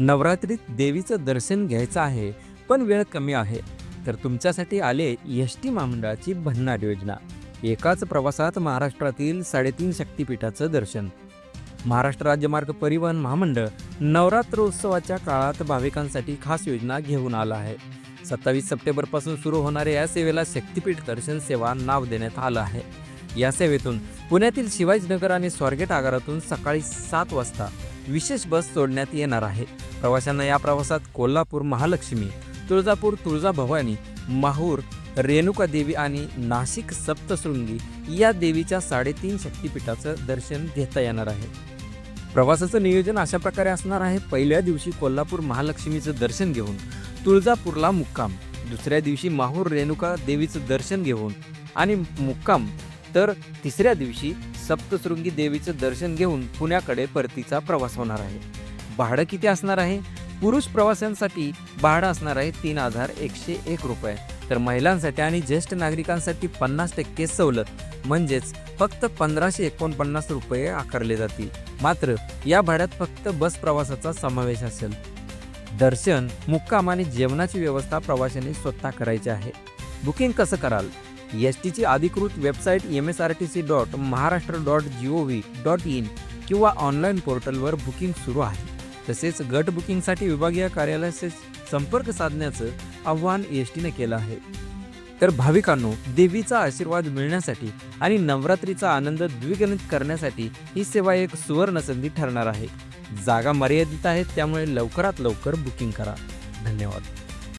नवरात्रीत देवीचं दर्शन घ्यायचं आहे पण वेळ कमी आहे. तर तुमच्यासाठी आले एस टी महामंडळाची भन्नाट योजना. एकाच प्रवासात महाराष्ट्रातील साडेतीन शक्तिपीठाचं दर्शन. महाराष्ट्र राज्य मार्ग परिवहन महामंडळ नवरात्रोत्सवाच्या काळात भाविकांसाठी खास योजना घेऊन आला आहे. सत्तावीस सप्टेंबरपासून सुरू होणाऱ्या या सेवेला शक्तिपीठ दर्शन सेवा नाव देण्यात आलं आहे. या सेवेतून पुण्यातील शिवाजीनगर आणि स्वारगेट आगारातून सकाळी सात वाजता विशेष बस सोडण्यात येणार आहे. प्रवाशांना या प्रवासात कोल्हापूर महालक्ष्मी तुळजापूर तुळजाभवानी माहूर रेणुका देवी आणि नाशिक सप्तशृंगी या देवीच्या साडेतीन शक्तिपीठाचं दर्शन घेता येणार आहे. प्रवासाचं नियोजन अशा प्रकारे असणार आहे पहिल्या दिवशी कोल्हापूर महालक्ष्मीचं दर्शन घेऊन तुळजापूरला मुक्काम दुसऱ्या दिवशी माहूर रेणुका देवीचं दर्शन घेऊन आणि मुक्काम तर तिसऱ्या दिवशी सप्तशृंगी देवीचं दर्शन घेऊन पुण्याकडे परतीचा प्रवास होणार आहे. भाडं किती असणार आहे? पुरुष प्रवाशांसाठी भाडं असणार आहे तीन हजार एकशे एक रुपये. तर महिलांसाठी आणि ज्येष्ठ नागरिकांसाठी पन्नास टक्के सवलत. म्हणजेच फक्त पंधराशे एकोणपन्नास रुपये आकारले जातील. मात्र या भाड्यात फक्त बस प्रवासाचा समावेश असेल. दर्शन मुक्काम आणि जेवणाची व्यवस्था प्रवाशांनी स्वतः करायची आहे. बुकिंग कसं कराल? एस टीची अधिकृत website M S R T C dot Maharashtra dot G O V dot in किंवा ऑनलाईन पोर्टलवर बुकिंग सुरू आहे. तसेच गट बुकिंगसाठी विभागीय कार्यालयाशी संपर्क साधण्याचं आव्हान एस टीने केलं आहे. तर भाविकांनो देवीचा आशीर्वाद मिळण्यासाठी आणि नवरात्रीचा आनंद द्विगणित करण्यासाठी ही सेवा एक सुवर्ण संधी ठरणार आहे. जागा मर्यादित आहेत त्यामुळे लवकरात लवकर बुकिंग करा. धन्यवाद.